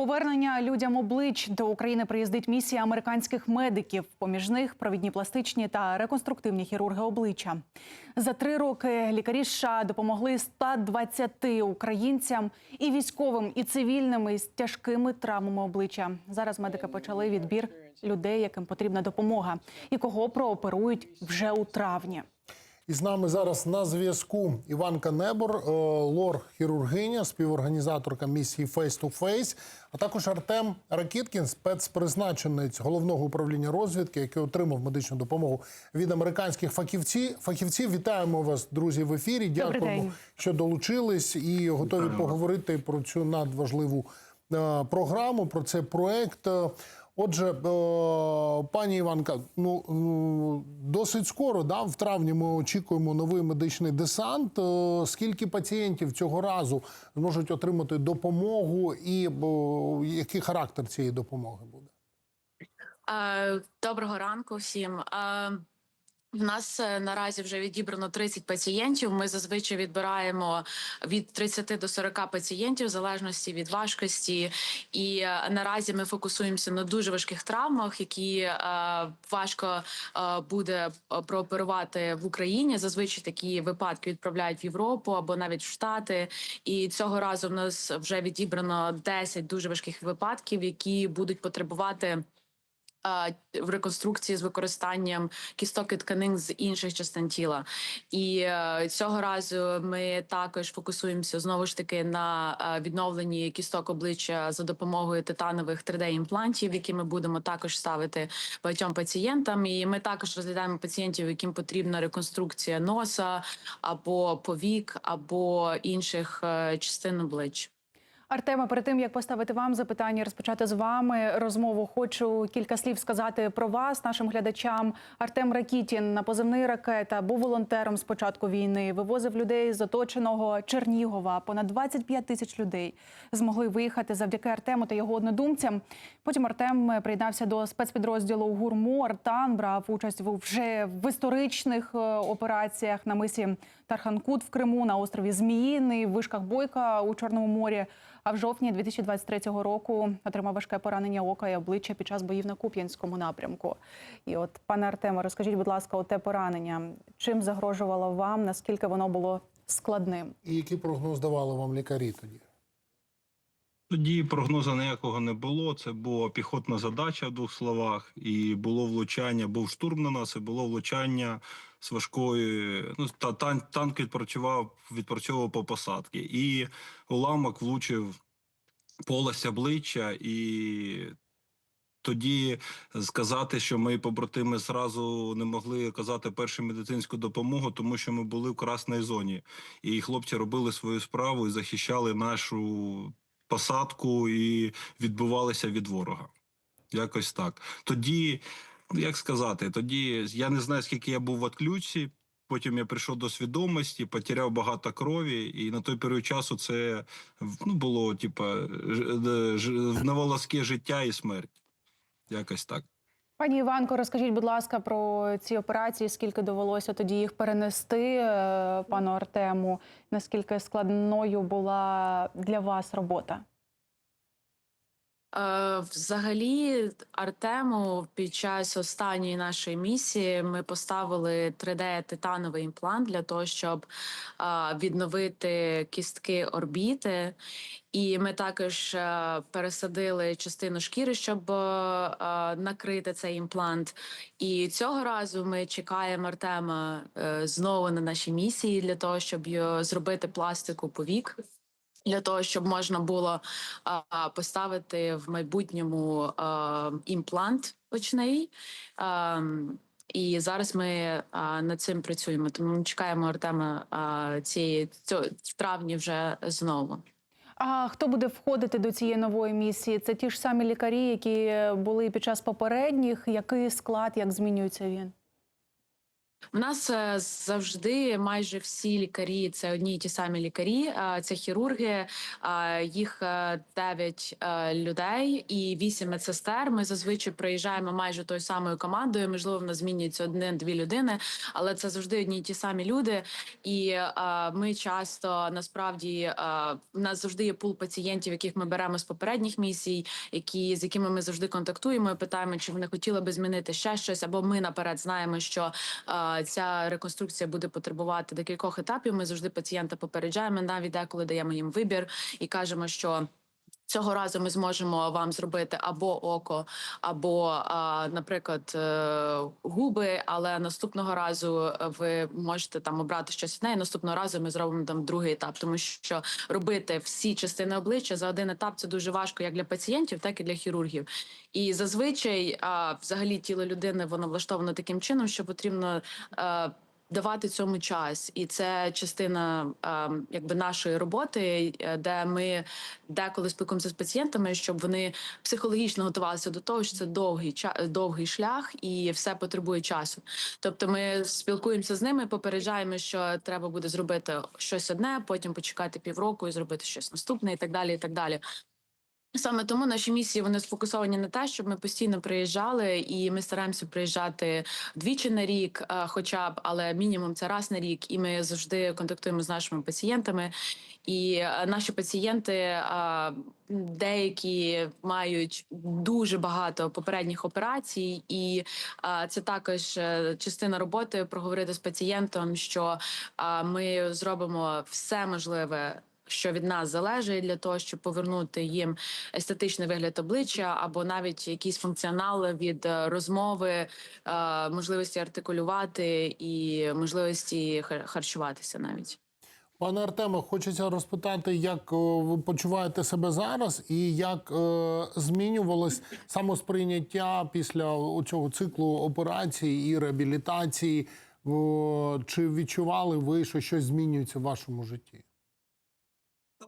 Повернення людям облич до України приїздить місія американських медиків. Поміж них провідні пластичні та реконструктивні хірурги обличчя. За три роки лікарі США допомогли 120 українцям і військовим, і цивільним із тяжкими травмами обличчя. Зараз медики почали відбір людей, яким потрібна допомога, і кого прооперують вже у травні. І з нами зараз на зв'язку Іванка Небор, е, лор-хірургиня, співорганізаторка місії Face to Face, а також Артем Ракіткін, спецпризначенець головного управління розвідки, який отримав медичну допомогу від американських фахівців. Фахівців вітаємо вас, друзі, в ефірі. Дякуємо, що долучились і готові поговорити про цю надважливу е, програму, про цей проект. Е, Отже, е, пані Іванка, ну ну, досить скоро, да, в травні ми очікуємо новий медичний десант. Е, Скільки пацієнтів цього разу зможуть отримати допомогу, і е, який характер цієї допомоги буде? Е, Доброго ранку всім. В нас е, наразі вже відібрано 30 пацієнтів. Ми зазвичай відбираємо від 30 до 40 пацієнтів, в залежності від важкості. І е, наразі ми фокусуємося на дуже важких травмах, які е, важко буде прооперувати в Україні. Зазвичай такі випадки відправляють в Європу або навіть в Штати. І цього разу в нас вже відібрано 10 дуже важких випадків, які будуть потребувати в реконструкції з використанням кісток і тканин з інших частин тіла. І е, цього разу ми також фокусуємося знову ж таки на е, відновленні кісток обличчя за допомогою титанових 3D-імплантів, які ми будемо також ставити багатьом пацієнтам. І ми також розглядаємо пацієнтів, яким потрібна реконструкція носа або повік, або інших е, частин обличчя. Артема, перед тим як поставити вам запитання, розпочати з вами розмову, хочу кілька слів сказати про вас, нашим глядачам. Артем Ракітін на позивний ракета був волонтером з початку війни. Вивозив людей з оточеного Чернігова. Понад 25 тисяч людей змогли виїхати завдяки Артему та його однодумцям. Потім Артем приєднався до спецпідрозділу ГУРМО Артан, брав участь вже в історичних е, операціях на мисі Тарханкут в Криму, на острові Зміїний, в вишках Бойка у Чорному морі. А в жовтні 2023 року отримав важке поранення ока і обличчя під час боїв на Куп'янському напрямку. І от, пане Артеме, розкажіть, будь ласка, оте поранення. Чим загрожувало вам? Наскільки воно було складним? І який прогноз давали вам лікарі тоді? Тоді прогнозу ніякого не було. Це була піхотна задача в двох словах, і було влучання, був штурм на нас, і було влучання з важкої. Ну та тан, танк відпрацював, відпрацьовував по посадки, і уламок влучив полость обличчя, і тоді сказати, що ми побратими зразу не могли оказати першу медицинську допомогу, тому що ми були в красній зоні, і хлопці робили свою справу і захищали нашу посадку і відбувалися від ворога. Якось так. Тоді, як сказати, тоді я не знаю, скільки я був в отключці. Потім я прийшов до свідомості, потеряв багато крові, і на той період часу це ну, було типа ж- на волоски життя і смерть. Якось так. Пані Іванко, розкажіть, будь ласка, про ці операції, скільки довелося тоді їх перенести е, пану Артему? Наскільки складною була для вас робота? Е, Взагалі, Артему під час останньої нашої місії ми поставили 3D-титановий імплант для того, щоб е, відновити кістки орбіти. І ми також е, пересадили частину шкіри, щоб накрити цей імплант. І цього разу ми чекаємо Артема знову на нашій місії для того, щоб зробити пластику повік. Для того щоб можна було а, поставити в майбутньому а, імплант очний. А, і зараз ми а, над цим працюємо. Тому ми чекаємо Артема а, цієї цього, в травні вже знову. А хто буде входити до цієї нової місії? Це ті ж самі лікарі, які були під час попередніх. Який склад, як змінюється він? У нас е, завжди майже всі лікарі це одні й ті самі лікарі. е, Це хірурги. е, Їх е, дев'ять е, людей і вісім медсестер. Ми зазвичай приїжджаємо майже тою самою командою. Можливо, в нас змінюється одне-дві людини, але це завжди одні й ті самі люди. І е, ми часто насправді е, в нас завжди є пул пацієнтів, яких ми беремо з попередніх місій, які з якими ми завжди контактуємо. і Питаємо, чи вони хотіли би змінити ще щось, або ми наперед знаємо, що е, ця реконструкція буде потребувати декількох етапів. Ми завжди пацієнта попереджаємо, навіть деколи даємо їм вибір і кажемо, що. Цього разу ми зможемо вам зробити або око, або, наприклад, е, губи. Але наступного разу ви можете там обрати щось одне. і Наступного разу ми зробимо там другий етап, тому що робити всі частини обличчя за один етап це дуже важко як для пацієнтів, так і для хірургів. І зазвичай, взагалі, тіло людини воно влаштовано таким чином, що потрібно. Давати цьому час, і це частина е, якби нашої роботи, е, де ми деколи спілкуємося з пацієнтами, щоб вони психологічно готувалися до того, що це довгий довгий шлях, і все потребує часу. Тобто, ми спілкуємося з ними, попереджаємо, що треба буде зробити щось одне, потім почекати півроку і зробити щось наступне, і так далі. І так далі. Саме тому наші місії вони сфокусовані на те, щоб ми постійно приїжджали, і ми стараємося приїжджати двічі на рік, е, хоча б, але мінімум це раз на рік. І ми завжди контактуємо з нашими пацієнтами. І е, наші пацієнти е, деякі мають дуже багато попередніх операцій, і це також частина роботи проговорити з пацієнтом, що ми зробимо все можливе що від нас залежить для того, щоб повернути їм естетичний вигляд обличчя, або навіть якийсь функціонал від е, розмови, е, можливості артикулювати і можливості харчуватися навіть. Пане Артеме, хочеться розпитати, як ви почуваєте себе зараз, і як е, змінювалось самосприйняття після цього циклу операцій і реабілітації? Чи відчували ви, що щось змінюється в вашому житті?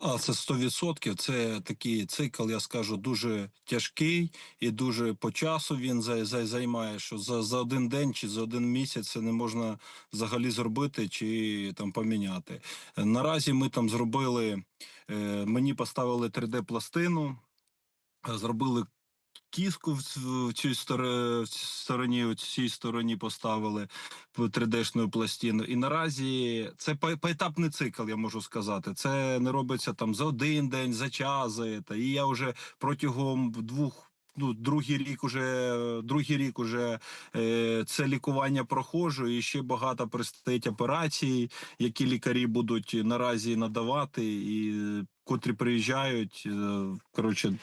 А це 100%. Це такий цикл, я скажу, дуже тяжкий і дуже по часу він за- за- займає. Що за, за один день чи за один місяць це не можна взагалі зробити чи там поміняти. Наразі ми там зробили. е, Мені поставили 3D-пластину, е, зробили кіску в цій стороні, в цій стороні, поставили 3D-шну пластину. І наразі це по- поетапний цикл, я можу сказати. Це не робиться там за один день, за час. Це. І я вже протягом двох. Ну, другий рік уже другий рік уже е, це лікування проходжу, і ще багато предстоїть операцій, які лікарі будуть наразі надавати, і котрі приїжджають. Е, коротше,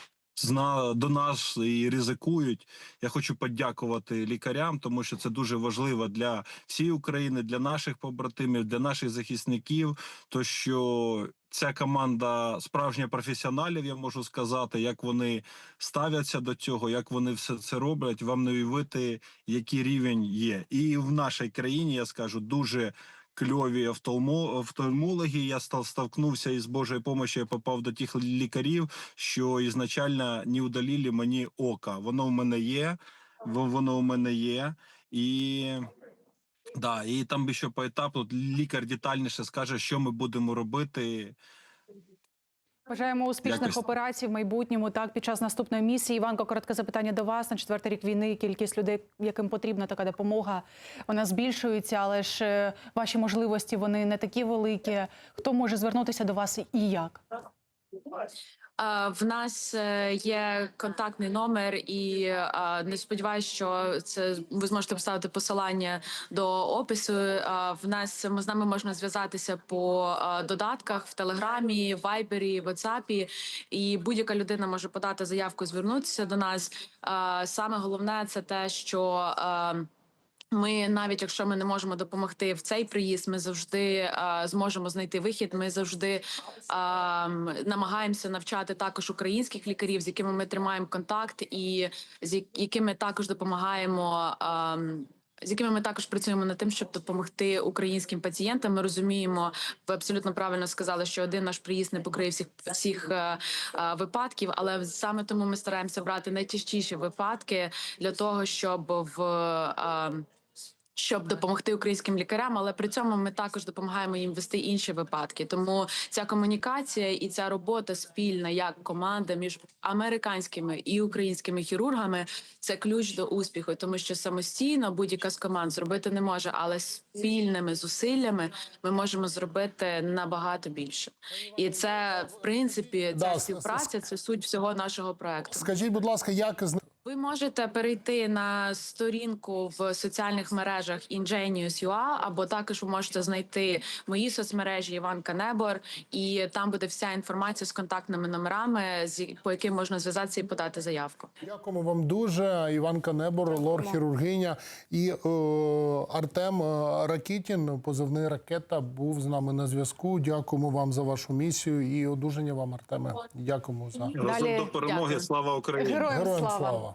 до нас і ризикують. Я хочу подякувати лікарям, тому що це дуже важливо для всієї України, для наших побратимів, для наших захисників. То що ця команда справжня професіоналів, я можу сказати, як вони ставляться до цього, як вони все це роблять. Вам не уявити, який рівень є, і в нашій країні я скажу дуже. Кльові офтальмо- офтальмологи. Я став столкнувся із Божою помощью, я попав до тих лікарів, що ізначально не удалили мені ока. Воно в мене є, во- воно у мене є. І да, і там би ще по етапу лікар детальніше скаже, що ми будемо робити. Бажаємо успішних Якось. операцій в майбутньому. Так, під час наступної місії. Іванко, коротке запитання до вас. На четвертий рік війни кількість людей, яким потрібна така допомога, вона збільшується, але ж е, ваші можливості вони не такі великі. Хто може звернутися до вас і як? В нас е, є контактний номер, і не сподіваюся, що це ви зможете поставити посилання до опису. В нас з нами можна зв'язатися по додатках в Телеграмі, Вайбері, Ватсапі, і будь-яка людина може подати заявку, звернутися до нас. Саме головне це те, що е, ми навіть якщо ми не можемо допомогти в цей приїзд, ми завжди а, зможемо знайти вихід. Ми завжди а, намагаємося навчати також українських лікарів, з якими ми тримаємо контакт, і з якими також допомагаємо. А, з якими ми також працюємо над тим, щоб допомогти українським пацієнтам. Ми розуміємо, ви абсолютно правильно сказали, що один наш приїзд не покриє всіх всіх е, е, випадків, але саме тому ми стараємося брати найтяжчіші випадки для того, щоб в е, Щоб допомогти українським лікарям, але при цьому ми також допомагаємо їм вести інші випадки. Тому ця комунікація і ця робота спільна як команда між американськими і українськими хірургами це ключ до успіху, тому що самостійно будь-яка з команд зробити не може, але спільними зусиллями ми можемо зробити набагато більше. І це в принципі ця співпраця. Це суть всього нашого проекту. Скажіть, будь ласка, як Ви можете перейти на сторінку в соціальних мережах Ingenius.ua, або також ви можете знайти мої соцмережі Іванка Небор, і там буде вся інформація з контактними номерами, з по яким можна зв'язатися і подати заявку. Дякуємо вам дуже. Іванка Небор, лор-хірургиня і е, Артем е, Ракітін, позивний ракета, був з нами на зв'язку. Дякуємо вам за вашу місію і одужання вам, Артеме. Дякуємо за Разом Далі- до перемоги. Дякую. Слава Україні! Героям героям слава. слава.